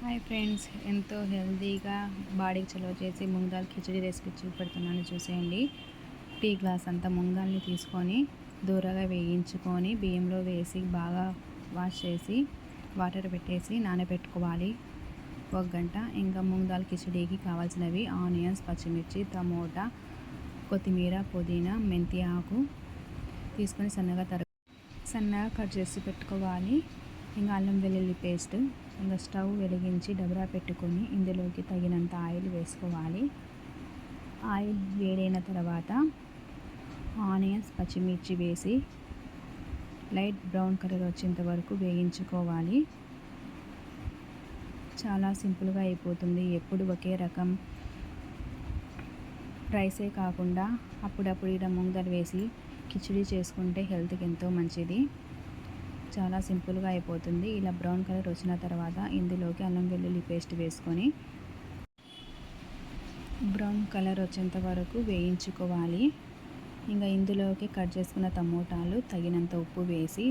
Hi friends ఎంతో హెల్తీగా బాడీకి చలవ చేసి ముంగాల్ కిచడీ రెసిపీ చూపెడుతున్నాను చూసేయండి. టీ గ్లాస్ అంతా ముంగాల్ని తీసుకొని దూరగా వేయించుకొని బియ్యంలో వేసి బాగా వాష్ చేసి వాటర్ పెట్టేసి నానబెట్టుకోవాలి. ఒక గంట. ఇంకా ముంగాల్ కిచడీకి కావాల్సినవి ఆనియన్స్ పచ్చిమిర్చి టమోటా కొత్తిమీర పుదీనా మెంతి ఆకు తీసుకొని సన్నగా తర సన్నగా కట్ చేసి పెట్టుకోవాలి. ఇంకా అల్లం వెల్లుల్లి పేస్ట్. ఇంకా స్టవ్ వెలిగించి డబరా పెట్టుకొని ఇందులోకి తగినంత ఆయిల్ వేసుకోవాలి. ఆయిల్ వేడైన తర్వాత ఆనియన్స్ పచ్చిమిర్చి వేసి లైట్ బ్రౌన్ కలర్ వచ్చేంత వరకు వేయించుకోవాలి. చాలా సింపుల్గా అయిపోతుంది. ఎప్పుడు ఒకే రకం రైసే కాకుండా అప్పుడప్పుడు ఇలా ముంగలు వేసి కిచిడి చేసుకుంటే హెల్త్కి ఎంతో మంచిది. చాలా సింపుల్గా అయిపోతుంది. ఇలా బ్రౌన్ కలర్ వచ్చిన తర్వాత ఇందులోకి అల్లం వెల్లుల్లి పేస్ట్ వేసుకొని బ్రౌన్ కలర్ వచ్చేంత వరకు వేయించుకోవాలి. ఇంకా ఇందులోకి కట్ చేసుకున్న టమోటాలు తగినంత ఉప్పు వేసి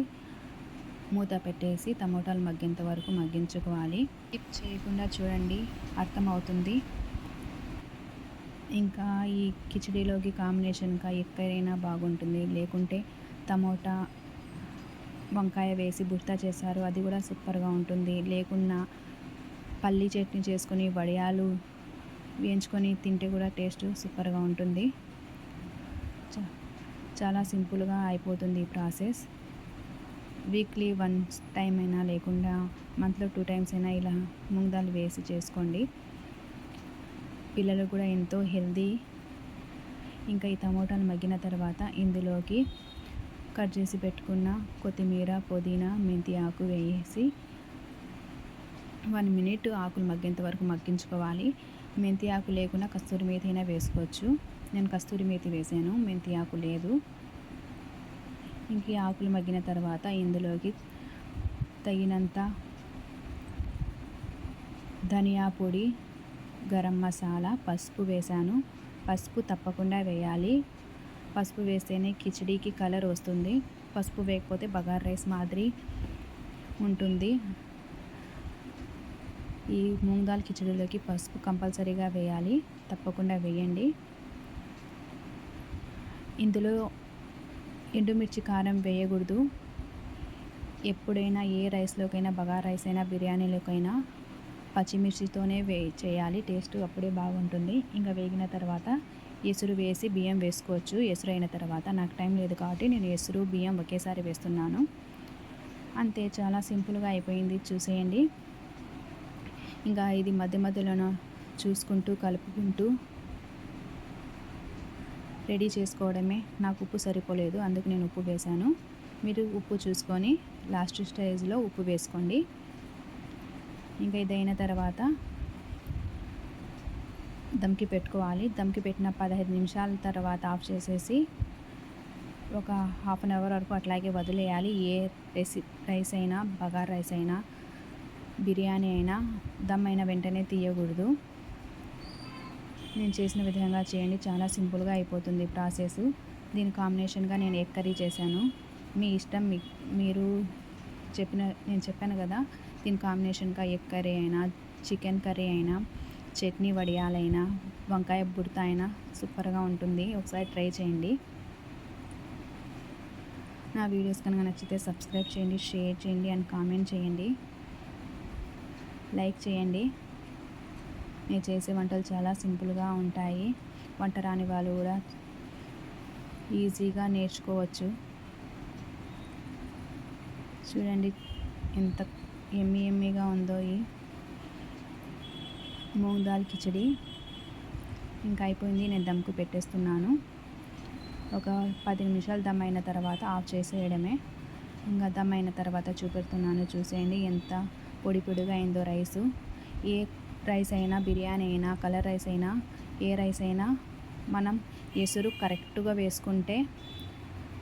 మూత పెట్టేసి టమోటాలు మగ్గేంత వరకు మగ్గించుకోవాలి. టిప్ చేయకుండా చూడండి అర్థమవుతుంది. ఇంకా ఈ కిచడీలోకి కాంబినేషన్గా ఎక్కడైనా బాగుంటుంది. లేకుంటే టమోటా వంకాయ వేసి బుర్తా చేశారు. అది కూడా సూపర్గా ఉంటుంది. లేకున్నా పల్లీ చట్నీ చేసుకొని వడియాలు వేయించుకొని తింటే కూడా టేస్ట్ సూపర్గా ఉంటుంది. చాలా సింపుల్గా అయిపోతుంది ఈ ప్రాసెస్. వీక్లీ వన్ టైం అయినా లేకుండా మంత్లో టూ టైమ్స్ అయినా ఇలా ముందాలు వేసి చేసుకోండి. పిల్లలు కూడా ఎంతో హెల్దీ ఇంకా ఈ టమోటాలు మగ్గిన తర్వాత ఇందులోకి కట్ చేసి పెట్టుకున్న కొత్తిమీర పుదీనా మెంతి ఆకు వేసి వన్ మినిట్ ఆకులు మగ్గేంత వరకు మగ్గించుకోవాలి. మెంతి ఆకు లేకుండా కస్తూరి మేతి అయినా వేసుకోవచ్చు. నేను కస్తూరి మేతి వేసాను మెంతి ఆకు లేదు. ఇంక ఆకులు మగ్గిన తర్వాత ఇందులోకి తగినంత ధనియా పొడి గరం మసాలా పసుపు వేసాను. పసుపు తప్పకుండా వేయాలి. పసుపు వేస్తేనే కిచడీకి కలర్ వస్తుంది. పసుపు వేయకపోతే బగార్ రైస్ మాదిరి ఉంటుంది. ఈ మూంగ్ దాల్ కిచడీలోకి పసుపు కంపల్సరీగా వేయాలి. తప్పకుండా వేయండి. ఇందులో ఎండుమిర్చి కారం వేయకూడదు. ఎప్పుడైనా ఏ రైస్లోకైనా బగార్ రైస్ అయినా బిర్యానీలోకైనా పచ్చిమిర్చితోనే వే చేయాలి. టేస్ట్ అప్పుడే బాగుంటుంది. ఇంకా వేగిన తర్వాత ఎసురు వేసి బియ్యం వేసుకోవచ్చు. ఎసురు అయిన తర్వాత నాకు టైం లేదు కాబట్టి నేను ఎసురు బియ్యం ఒకేసారి వేస్తున్నాను. అంతే చాలా సింపుల్గా అయిపోయింది. చూసేయండి. ఇంకా ఇది మధ్య మధ్యలో చూసుకుంటూ కలుపుకుంటూ రెడీ చేసుకోవడమే. నాకు ఉప్పు సరిపోలేదు అందుకు నేను ఉప్పు వేశాను. మీరు ఉప్పు చూసుకొని లాస్ట్ స్టేజ్లో ఉప్పు వేసుకోండి. ఇంకా ఇదైన తర్వాత దమ్కి పెట్టుకోవాలి. దమ్కి పెట్టిన పదహైదు నిమిషాల తర్వాత ఆఫ్ చేసేసి ఒక హాఫ్ అన్ అవర్ వరకు అట్లాగే వదిలేయాలి. ఏ రెసి రైస్ అయినా బగార్ రైస్ అయినా బిర్యానీ అయినా దమ్ అయిన వెంటనే తీయకూడదు. నేను చేసిన విధంగా చేయండి. చాలా సింపుల్గా అయిపోతుంది ప్రాసెస్. దీని కాంబినేషన్గా నేను ఎగ్ కర్రీ చేశాను. మీ ఇష్టం మీ మీరు చెప్పిన నేను చెప్పాను కదా దీని కాంబినేషన్గా ఎగ్ కర్రీ అయినా చికెన్ కర్రీ అయినా చట్నీ వడియాలైనా వంకాయ బుడత అయినా సూపర్గా ఉంటుంది. ఒకసారి ట్రై చేయండి. నా వీడియోస్ కనుక నచ్చితే సబ్స్క్రైబ్ చేయండి షేర్ చేయండి అండ్ కామెంట్ చేయండి. లైక్ చేయండి. నేను చేసే వంటలు చాలా సింపుల్గా ఉంటాయి. వంట రాని వాళ్ళు కూడా ఈజీగా నేర్చుకోవచ్చు. చూడండి ఎంత ఎమ్మి ఎమ్మిగా ఉందో ఈ మూంగ్ దాల్ కిచడి. ఇంకా అయిపోయింది నేను దమ్కు పెట్టేస్తున్నాను. ఒక పది నిమిషాలు దమ్ అయిన తర్వాత ఆఫ్ చేసేయడమే. ఇంకా దమ్ అయిన తర్వాత చూపెడుతున్నాను చూసేయండి ఎంత పొడి పొడిగా అయిందో రైసు. ఏ రైస్ అయినా బిర్యానీ అయినా కలర్ రైస్ అయినా ఏ రైస్ అయినా మనం ఎసురు కరెక్ట్గా వేసుకుంటే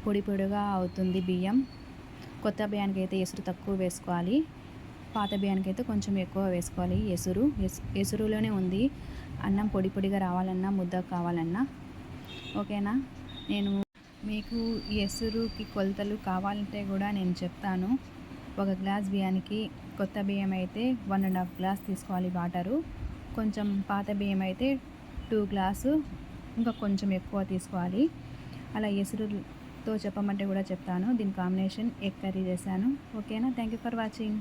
పొడి పొడిగా అవుతుంది బియ్యం. కొత్త బియ్యానికి అయితే ఎసురు తక్కువ వేసుకోవాలి. పాత బియ్యానికి అయితే కొంచెం ఎక్కువ వేసుకోవాలి. ఎసురు ఎసురులోనే ఉంది. అన్నం పొడి పొడిగా రావాలన్నా ముద్ద కావాలన్నా. ఓకేనా? నేను మీకు ఎసురుకి కొలతలు కావాలంటే కూడా నేను చెప్తాను. ఒక గ్లాస్ బియ్యానికి కొత్త బియ్యం అయితే వన్ అండ్ హాఫ్ గ్లాస్ తీసుకోవాలి వాటరు. కొంచెం పాత బియ్యం అయితే టూ గ్లాసు ఇంకా కొంచెం ఎక్కువ తీసుకోవాలి. అలా ఎసురుతో చెప్పమంటే కూడా చెప్తాను. దీని కాంబినేషన్ ఎగ్ కర్రీ చేశాను. ఓకేనా? Thank you for watching.